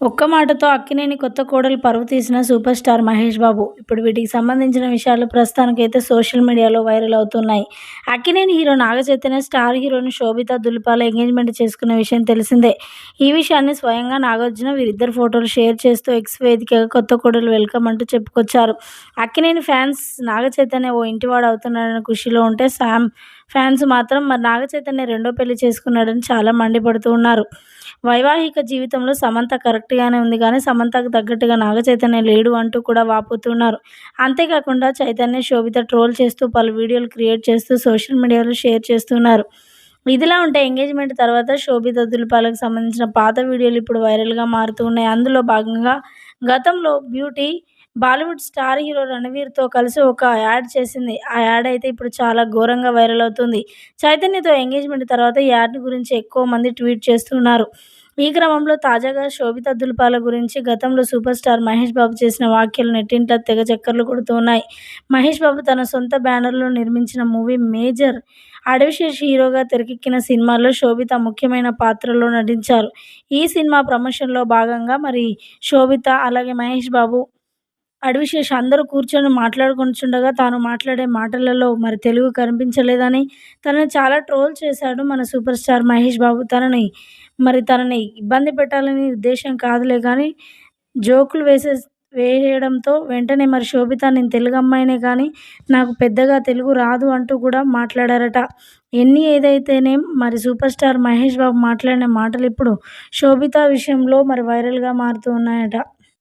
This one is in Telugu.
ఒక్క మాటతో అక్కినేని కొత్త కోడలు పరువు తీసిన సూపర్ స్టార్ మహేష్ బాబు. ఇప్పుడు వీటికి సంబంధించిన విషయాలు ప్రస్తుతానికైతే సోషల్ మీడియాలో వైరల్ అవుతున్నాయి. అక్కినేని హీరో నాగ చైతన్య స్టార్ హీరోని శోభిత దులిపాల ఎంగేజ్మెంట్ చేసుకున్న విషయం తెలిసిందే. ఈ విషయాన్ని స్వయంగా నాగార్జున వీరిద్దరు ఫోటోలు షేర్ చేస్తూ ఎక్స్ వేదికగా కొత్త కోడలు వెల్కమ్ అంటూ చెప్పుకొచ్చారు. అక్కినేని ఫ్యాన్స్ నాగ చైతన్య ఓ ఇంటివాడు అవుతున్నాడని ఖుషిలో ఉంటే శామ్ ఫ్యాన్స్ మాత్రం మరి నాగ చైతన్య రెండో పెళ్ళి చేసుకున్నాడని చాలా మండిపడుతూ ఉన్నారు. వైవాహిక జీవితంలో సమంత కరెక్ట్గానే ఉంది కానీ సమంతకు తగ్గట్టుగా నాగ చైతన్య లేడు అంటూ కూడా వాపోతున్నారు అంతేకాకుండా చైతన్య శోభిత ట్రోల్ చేస్తూ పలు వీడియోలు క్రియేట్ చేస్తూ సోషల్ మీడియాలో షేర్ చేస్తున్నారు ఇదిలా ఉంటే ఎంగేజ్మెంట్ తర్వాత శోభిత దులిపాలకు సంబంధించిన పాత వీడియోలు ఇప్పుడు వైరల్గా మారుతూ ఉన్నాయి. అందులో భాగంగా గతంలో బ్యూటీ బాలీవుడ్ స్టార్ హీరో రణవీర్తో కలిసి ఒక యాడ్ చేసింది. ఆ యాడ్ అయితే ఇప్పుడు చాలా ఘోరంగా వైరల్ అవుతుంది. చైతన్యతో ఎంగేజ్మెంట్ తర్వాత ఈ యాడ్ గురించి ఎక్కువ మంది ట్వీట్ చేస్తున్నారు. ఈ క్రమంలో తాజాగా శోభిత దుల్పాల గురించి గతంలో సూపర్ స్టార్ మహేష్ బాబు చేసిన వ్యాఖ్యలు నెట్టింట తెగ చక్కర్లు కొడుతున్నాయి. మహేష్ బాబు తన సొంత బ్యానర్లో నిర్మించిన మూవీ మేజర్ అడవిశేష్ హీరోగా తెరకెక్కిన సినిమాలో శోభిత ముఖ్యమైన పాత్రలో నటించారు. ఈ సినిమా ప్రమోషన్లో భాగంగా మరి శోభిత అలాగే మహేష్ బాబు అడవిశేష్ అందరూ కూర్చొని మాట్లాడుకుంటుండగా తాను మాట్లాడే మాటలలో మరి తెలుగు కనిపించలేదని తనని చాలా ట్రోల్ చేశాడు మన సూపర్ స్టార్ మహేష్ బాబు. తనని మరి తనని ఇబ్బంది పెట్టాలని ఉద్దేశం కాదులే కానీ జోకులు వేసే వేయడంతో వెంటనే మరి శోభిత నేను తెలుగు అమ్మాయినే కానీ నాకు పెద్దగా తెలుగు రాదు అంటూ కూడా మాట్లాడారట. ఎన్ని ఏదైతేనే మరి సూపర్ స్టార్ మహేష్ బాబు మాట్లాడిన మాటలు ఇప్పుడు శోభిత విషయంలో మరి వైరల్గా మారుతూ ఉన్నాయట.